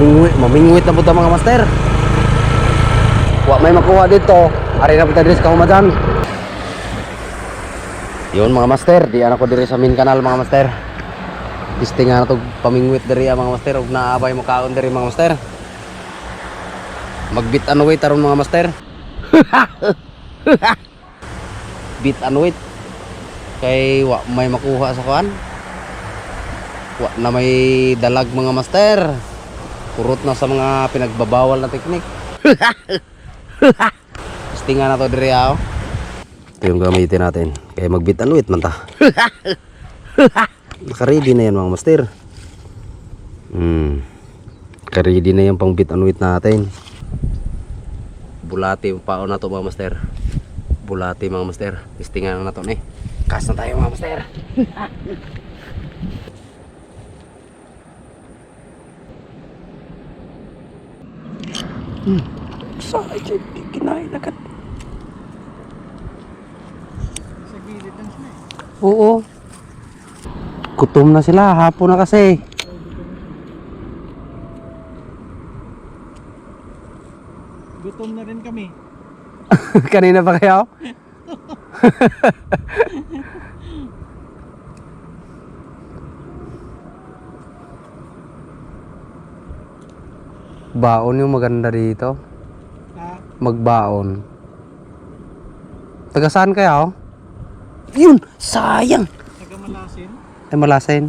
Mingwit, mamingwit na po ito mga master. Wa may makuha dito. Ari na po tayo sa kahumadan. Yun mga master, di anak ko diri sa main kanal mga master. Testing nga na to pamingwit diri ah, mga master ug naabay mo kaon diri mga master. Magbit and wait aron mga master. Bit and wait. Kay wa may makuha sa kuan. Wa na may dalag mga master. Kurot na sa mga pinagbabawal na teknik. Testing nga na to diri ah. oh. Ito yung gamitin natin. Kaya magbit wait man ta. Naka-ready na yan mga master. Hmm. Naka-ready na yung pang bit wait natin. Bulati yung paon na to mga master. Bulati mga master. Testingan na to ni. Kas na tayo mga master. hmm. Sa kinain agad. Sa gilid lang siya eh. Oo. Gutom na sila, hapon na kasi. Gutom na rin kami. Kanina pa kayo? Baon yung maganda dito. Ha? Magbaon. Taga saan kayo? Yun! Sayang! Taga Malasin. Ay malasin.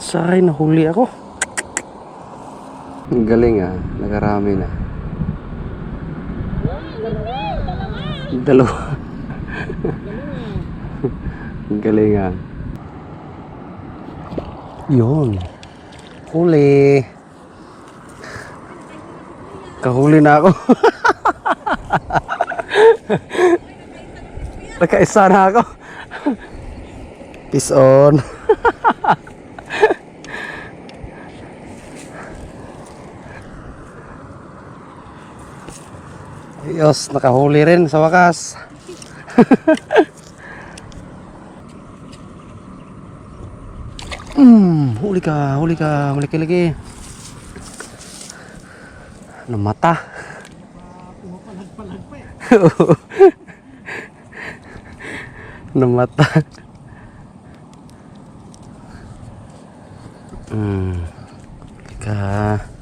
Say, nahuli ako. Ang galing ah. Nagarami na. Dalawa. Ang galing ah. Yun. Huli. Kahuli na ako. Nakaisa na ako. Peace on. Ayos, nakahuli rin sa wakas. Hmm, huli ka, huli ka, huli ka lagi. Pumapalag-palag pa eh. Namata. Hmm. Ka.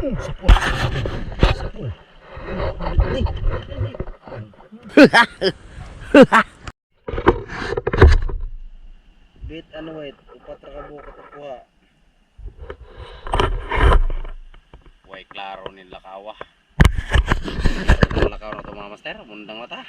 Bit ano wait, upat ra ka buka to kuha. Way klaro ni lakawa. Lakaw na to mga master, mundang mata.